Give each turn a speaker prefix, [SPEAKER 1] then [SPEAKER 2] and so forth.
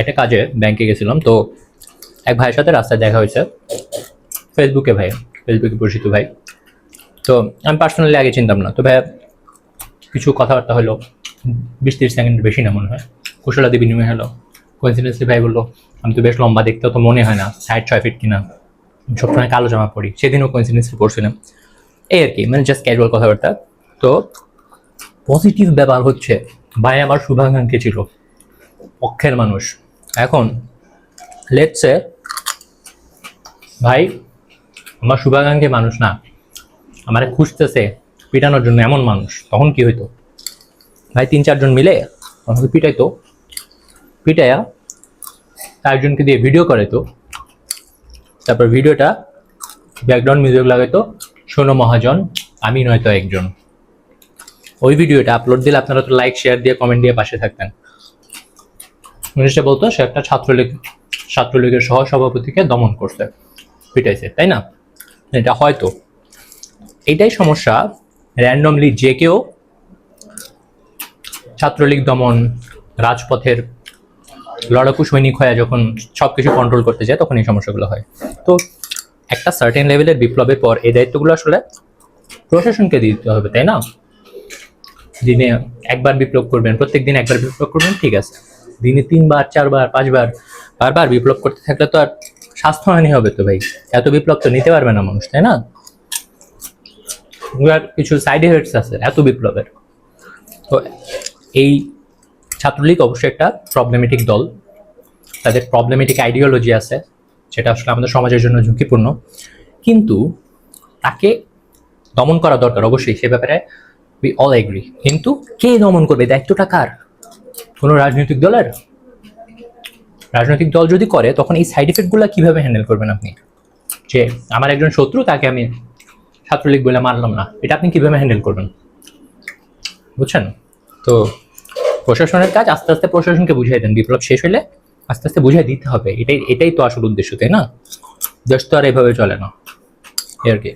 [SPEAKER 1] একটা কাজে ব্যাংকে গেছিলাম, তো এক ভাইয়ের সাথে রাস্তায় দেখা হয়েছে। ফেসবুকে ভাই ফেসবুকে পরিচিত ভাই। তো আমি পার্সোনালি আগে চিনতাম না। তো ভাই, কিছু কথাবার্তা হলো, বিশ তিরিশ সেকেন্ড বেশি না মনে হয়। কুশলাদি বিনিময় হলো। কোইন্সিডেন্সলি ভাই বলল, আমি তো বেশ লম্বা দেখতে তো মনে হয় না সাইড ছয় ফিট কিনা। সবসময় কালো জামা পড়ি সেদিনও কোইন্সিডেন্সলি পড়ছিলাম। এই আর কি মানে জাস্ট ক্যাজুয়াল কথাবার্তা। তো পজিটিভ ব্যাপার হচ্ছে, ভাই আমার শুভাকাঙ্ক্ষী ছিল। পক্ষের মানুষ। এখন লেটসে ভাই, আমার শুভাকাঙ্ক্ষী মানুষ না, আমারে খুঁজতেছে পিটানোর জন্য এমন মানুষ, তখন কি হইতো? ভাই, তিন চারজন মিলে আমাকে পিটাইতো, পিটাইয়া চারজনকে দিয়ে ভিডিও করাইতো, তারপর ভিডিওটা ব্যাকগ্রাউন্ড মিউজিক লাগাইতো, শোনো মহাজন, আমি নয়তো একজন। ওই ভিডিওটা আপলোড দিলে আপনারা তো লাইক শেয়ার দিয়ে কমেন্ট দিয়ে পাশে থাকতেন। জিনিসটা বলতো, সে একটা ছাত্রলীগ, ছাত্রলীগের সহ সভাপতিকে দমন করছে, পিটাইছে, তাই না? এটা হয়তো। এটাই সমস্যা র্যান্ডমলি যে কেউ ছাত্রলীগ দমন, রাজপথের লড়াকু সৈনিক হয়ে যখন সব কিছু কন্ট্রোল করতে যায়, তখন এই সমস্যাগুলো হয়। তো একটা সার্টেন লেভেলের বিপ্লবের পর এই দায়িত্বগুলো আসলে প্রশাসনকে দিতে হবে, তাই না? দিনে একবার বিপ্লব করবেন প্রত্যেক দিন একবার বিপ্লব করবেন, ঠিক আছে। দিনে তিনবার, চারবার, পাঁচবার, বারবার বিপ্লব করতে থাকলে তো আর স্বাস্থ্যহানি হবে তো ভাই। এত বিপ্লব তো নিতে পারবে না মানুষ, তাই না? কিছু সাইড এফেক্টস আছে, এত বিপ্লবের। তো এই ছাত্রলীগ অবশ্যই একটা প্রবলেমেটিক দল। তাদের প্রবলেমেটিক আইডিওলজি আছে, যেটা আসলে আমাদের সমাজের জন্য ঝুঁকিপূর্ণ। কিন্তু তাকে দমন করা দরকার অবশ্যই, সে ব্যাপারে উই অল এগ্রি কিন্তু কে দমন করবে? দায়িত্বটা কার? কোনো রাজনৈতিক দলের? রাজনৈতিক দল যদি করে, তখন এই সাইড এফেক্টগুলো কীভাবে হ্যান্ডেল করবেন আপনি? যে আমার একজন শত্রু, তাকে আমি ছাত্রলীগ বলে মারলাম না। এটা আপনি কীভাবে হ্যান্ডেল করবেন? বুঝছেন? তো প্রশাসনের কাজ আস্তে আস্তে প্রশাসনকে বুঝিয়ে দেন। বিপ্লব শেষ হলে আস্তে আস্তে বুঝিয়ে দিতে হবে। এটাই এটাই তো আসল উদ্দেশ্য, তাই না? দেশ তো আর এভাবে চলে না। এই আর কি।